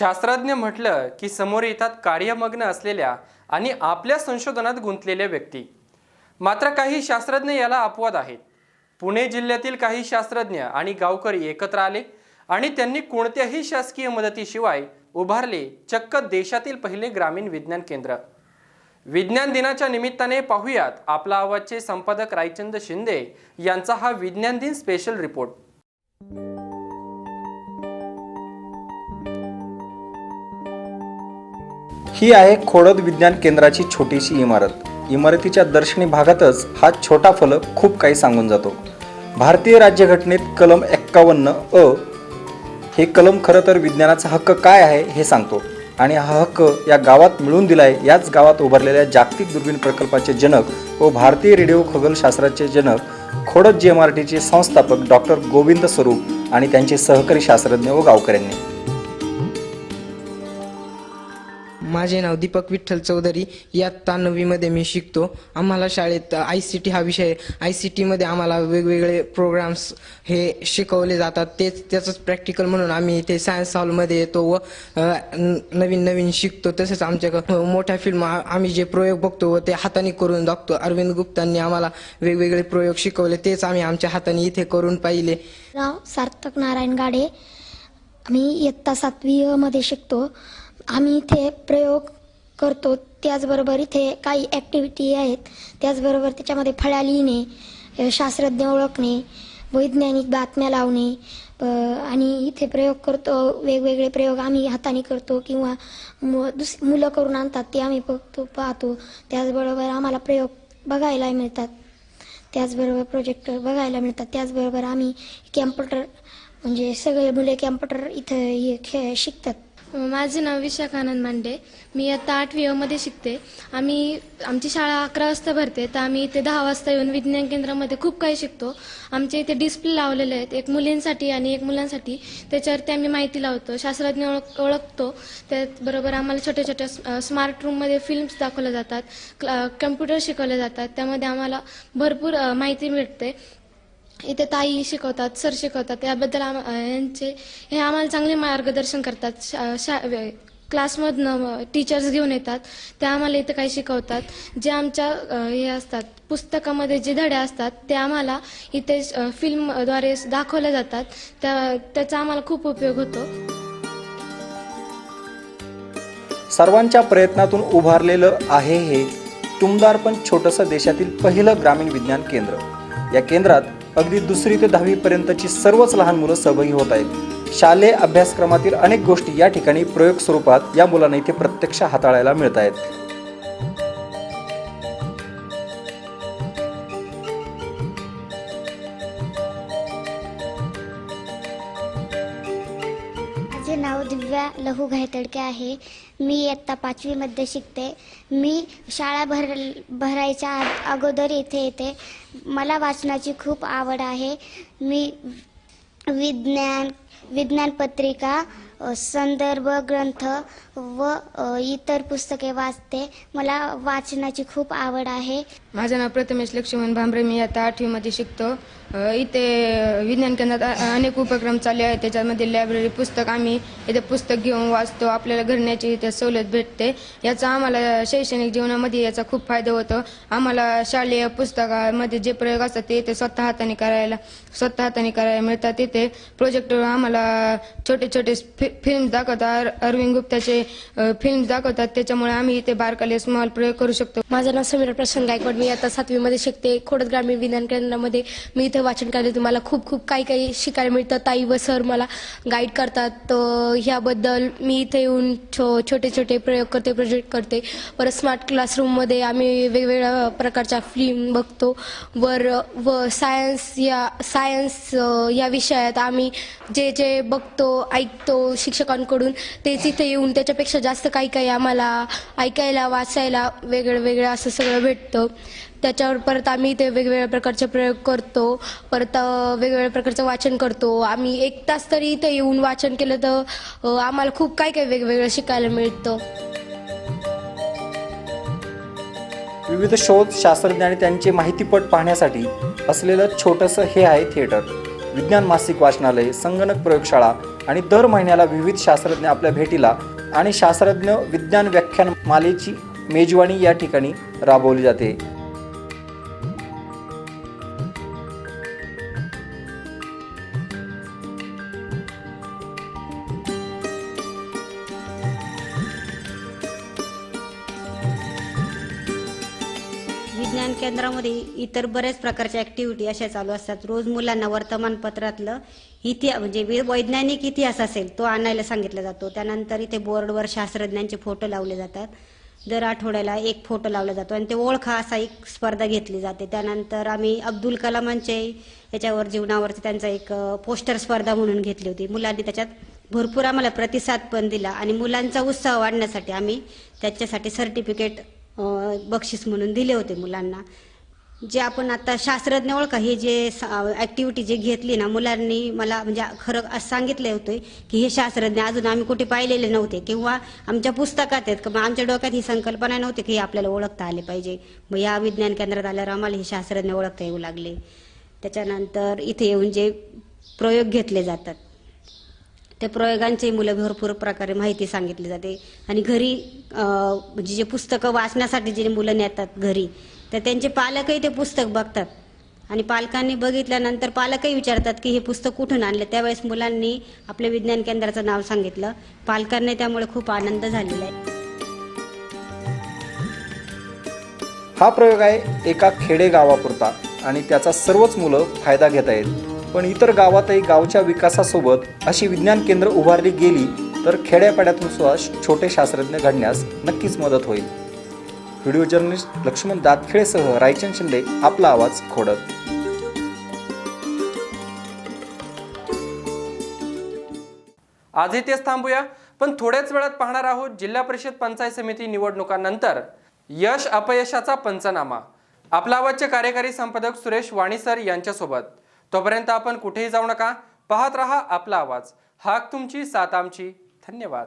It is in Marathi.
शास्त्रज्ञ म्हटलं की समोर येतात कार्यमग्न असलेल्या आणि आपल्या संशोधनात गुंतलेल्या व्यक्ती. मात्र काही शास्त्रज्ञ याला अपवाद आहेत. पुणे जिल्ह्यातील काही शास्त्रज्ञ आणि गावकरी एकत्र आले आणि त्यांनी कोणत्याही शासकीय मदतीशिवाय उभारले चक्क देशातील पहिले ग्रामीण विज्ञान केंद्र. विज्ञान दिनाच्या निमित्ताने पाहूयात आपला आवाजचे संपादक रायचंद शिंदे यांचा हा विज्ञान दिन स्पेशल रिपोर्ट ही आहे खोडद विज्ञान केंद्राची छोटीशी इमारत. इमारतीच्या दर्शनी भागातच हा छोटा फलक खूप काही सांगून जातो. भारतीय राज्यघटनेत कलम एक्कावन्न अ हे कलम खरं तर विज्ञानाचा हक्क काय आहे हे सांगतो. आणि हा हक्क या गावात मिळून दिलाय याच गावात उभारलेल्या जागतिक दुर्बीण प्रकल्पाचे जनक व भारतीय रेडिओ खगोलशास्त्राचे जनक खोडद जी एम आर टीचे संस्थापक डॉक्टर गोविंद स्वरूप आणि त्यांचे सहकारी शास्त्रज्ञ व गावकऱ्यांनी. माझे नाव दीपक विठ्ठल चौधरी. इयत्ता नववीमध्ये मी शिकतो. आम्हाला शाळेत आय सी टी हा विषय आय सी टीमध्ये आम्हाला वेगवेगळे प्रोग्राम्स हे शिकवले जातात. तेच त्याचंच प्रॅक्टिकल म्हणून आम्ही इथे सायन्स हॉलमध्ये येतो व न- नवीन नवीन शिकतो. तसेच आमच्या मोठ्या फिल्म आम्ही जे प्रयोग बघतो व ते हाताने करून दाखतो अरविंद गुप्तांनी आम्हाला वेगवेगळे प्रयोग शिकवले. तेच आम्ही आमच्या हाताने इथे करून पाहिले. नाव सार्थक नारायण गाडे. आम्ही इयत्ता सातवी मध्ये शिकतो. आम्ही इथे प्रयोग करतो. त्याचबरोबर इथे काही ॲक्टिव्हिटी आहेत. त्याचबरोबर त्याच्यामध्ये फळ्या लिहिणे शास्त्रज्ञ ओळखणे वैज्ञानिक बातम्या लावणे आणि इथे प्रयोग करतो. वेगवेगळे प्रयोग आम्ही हाताने करतो किंवा मु दुस मुलं करून आणतात ते आम्ही बघतो पाहतो. त्याचबरोबर आम्हाला प्रयोग बघायला मिळतात. त्याचबरोबर प्रोजेक्टर बघायला मिळतात. त्याचबरोबर आम्ही कॅम्प्युटर म्हणजे सगळे मुले कॅम्प्युटर इथं हे खेळ शिकतात. माझे नाव विशाखानंद मांडे. मी आता आठवी मध्ये शिकते. आम्ही आमची शाळा अकरा वाजता भरते तर आम्ही इथे दहा वाजता येऊन विज्ञान केंद्रामध्ये खूप काही शिकतो. आमच्या इथे डिस्प्ले लावलेले आहेत एक मुलींसाठी आणि एक मुलांसाठी. त्याच्यावरती आम्ही माहिती लावतो शास्त्रज्ञ ओळख ओळखतो. त्याचबरोबर आम्हाला छोट्या छोट्या स्मार्ट रूममध्ये फिल्म्स दाखवल्या जातात कम्प्युटर शिकवले जातात. त्यामध्ये आम्हाला भरपूर माहिती मिळते. इथे ताई शिकवतात सर शिकवतात त्याबद्दल आम यांचे हे आम्हाला चांगले मार्गदर्शन करतात. शा शा क्लासमधनं टीचर्स घेऊन येतात. ते आम्हाला इथे काही शिकवतात. जे आमच्या हे असतात पुस्तकामध्ये जे धडे असतात ते आम्हाला इथे फिल्मद्वारे दाखवले जातात. त्या त्याचा आम्हाला खूप उपयोग होतो. सर्वांच्या प्रयत्नातून उभारलेलं आहे हे टुमदार पण छोटंसं देशातील पहिलं ग्रामीण विज्ञान केंद्र. या केंद्रात अगदी दुसरी ते दहावी पर्यंतची सर्वच लहान मुलं सहभागी होत आहेत. शालेय अभ्यासक्रमातील अनेक गोष्टी या ठिकाणी प्रयोग स्वरूपात या मुलांना इथे प्रत्यक्ष हाताळायला मिळत आहेत. लहू घायतडके आहे. मी इयत्ता पाचवीमध्ये शिकते. मी शाळा भर भरायच्या आ- अगोदर इथे येते. मला वाचनाची खूप आवड आहे. मी विज्ञान विज्ञान पत्रिका संदर्भ ग्रंथ व इतर पुस्तके वाचते. मला वाचनाची खूप आवड आहे. माझं नाव प्रथमेश लक्ष्मण भांबरे मी आता आठवीमध्ये शिकतो. इथे विज्ञान केंद्रात अनेक उपक्रम चालले आहेत. त्याच्यामध्ये लायब्ररी पुस्तक आम्ही इथे पुस्तक घेऊन वाचतो. आपल्याला घरण्याची इथे सवलत भेटते. याचा आम्हाला शैक्षणिक जीवनामध्ये याचा खूप फायदा होतो. आम्हाला शालेय पुस्तकामध्ये जे प्रयोग असतात ते इथे स्वतः हाताने करायला स्वतः हाताने करायला मिळतात. तिथे प्रोजेक्टवर आम्हाला छोटे छोटे फिल्म दाखवतात. अरविंद गुप्ताचे फिल्म दाखवतात. त्याच्यामुळे आम्ही इथे बारकाले स्मॉल प्रयोग करू शकतो. माझं नाव समीर प्रसन्न गायकवाड. मी आता सातवीमध्ये शिकते. खोडद ग्रामीण विज्ञान केंद्रामध्ये मी इथे वाचन करते. मला खूप खूप काही काही शिकायला मिळतं. ताई व सर मला गाईड करतात. तर ह्याबद्दल मी इथे येऊन छो छोटे छोटे प्रयोग करते प्रोजेक्ट करते. परत स्मार्ट क्लासरूममध्ये आम्ही वेगवेगळ्या प्रकारच्या फिल्म बघतो. वर व सायन्स या सायन्स या विषयात आम्ही जे जे बघतो ऐकतो शिक्षकांकडून तेच इथे येऊन त्याच्या त्याच्यापेक्षा जास्त काही काही आम्हाला ऐकायला वाचायला वेगळं वेगळं असं सगळं भेटतं. त्याच्यावर परत आम्ही ते वेगवेगळ्या प्रकारचे प्रयोग करतो. परत वेगवेगळ्या प्रकारचं वाचन करतो. आम्ही एक तास तरी इथे येऊन वाचन केलं तर आम्हाला खूप काही काही वेगवेगळं शिकायला मिळतं. विविध शोध शास्त्रज्ञ आणि त्यांचे माहितीपट पाहण्यासाठी असलेलं छोटंसं हे आहे थिएटर. विज्ञान मासिक वाचनालय संगणक प्रयोगशाळा आणि दर महिन्याला विविध शास्त्रज्ञ आपल्या भेटीला आणि शास्त्रज्ञ विज्ञान व्याख्यान मालेची मेजवानी या ठिकाणी राबवली जाते. विज्ञान केंद्रामध्ये इतर बऱ्याच प्रकारच्या ॲक्टिव्हिटी अशा चालू असतात. रोज मुलांना वर्तमानपत्रातलं इतिहास म्हणजे वैज्ञानिक इतिहास असेल तो आणायला सांगितला जातो. त्यानंतर इथे बोर्डवर शास्त्रज्ञांचे फोटो लावले जातात. दर आठवड्याला एक फोटो लावला जातो आणि ते ओळखा असा एक स्पर्धा घेतली जाते. त्यानंतर आम्ही अब्दुल कलामांचे याच्यावर जीवनावरती त्यांचा एक पोस्टर स्पर्धा म्हणून घेतली होती. मुलांनी त्याच्यात भरपूर आम्हाला प्रतिसाद पण दिला आणि मुलांचा उत्साह वाढण्यासाठी आम्ही त्याच्यासाठी सर्टिफिकेट बक्षीस म्हणून दिले होते मुलांना. जे आपण आता शास्त्रज्ञ ओळखा हे जे ॲक्टिव्हिटी जे घेतली ना मुलांनी मला म्हणजे खरं असं सांगितलं होतं की हे शास्त्रज्ञ अजून आम्ही कुठे पाहिलेले नव्हते. किंवा आमच्या पुस्तकात आहेत किंवा आमच्या डोक्यात ही संकल्पना नव्हती की हे आपल्याला ओळखता आले पाहिजे. मग या विज्ञान केंद्रात आल्यावर आम्हाला हे शास्त्रज्ञ ओळखता येऊ लागले. त्याच्यानंतर इथे येऊन जे प्रयोग घेतले जातात. त्या प्रयोगांची मुलं भरपूर प्रकारे माहिती सांगितली जाते. आणि घरी म्हणजे जे पुस्तकं वाचण्यासाठी जे मुलं नेतात घरी तर त्यांचे पालकही ते पुस्तक बघतात. आणि पालकांनी बघितल्यानंतर पालकही विचारतात की हे पुस्तक कुठून आणलं? त्यावेळेस मुलांनी आपल्या विज्ञान केंद्राचं नाव सांगितलं. पालकांनी त्यामुळे खूप आनंद झालेला आहे. हा प्रयोग आहे एका खेडेगावापुरता आणि त्याचा सर्वच मुलं फायदा घेता येईल पण इतर गावातही गावच्या विकासासोबत अशी विज्ञान केंद्र उभारली गेली तर खेड्यापाड्यातून सुद्धा छोटे शास्त्रज्ञ घडण्यास नक्कीच मदत होईल. व्हिडिओ जर्नलिस्ट लक्ष्मण दातखेळेसह रायचंद शिंदे आपला आवाज खोडत आज इथेच थांबूया पण थोड्याच वेळात पाहणार आहोत जिल्हा परिषद पंचायत समिती निवडणुकांनंतर यश अपयशाचा पंचनामा. आपला आवाजचे कार्यकारी संपादक सुरेश वाणीसर यांच्यासोबत. तोपर्यंत आपण कुठेही जाऊ नका. पाहत रहा आपला आवाज. हाक तुमची सात आमची. धन्यवाद.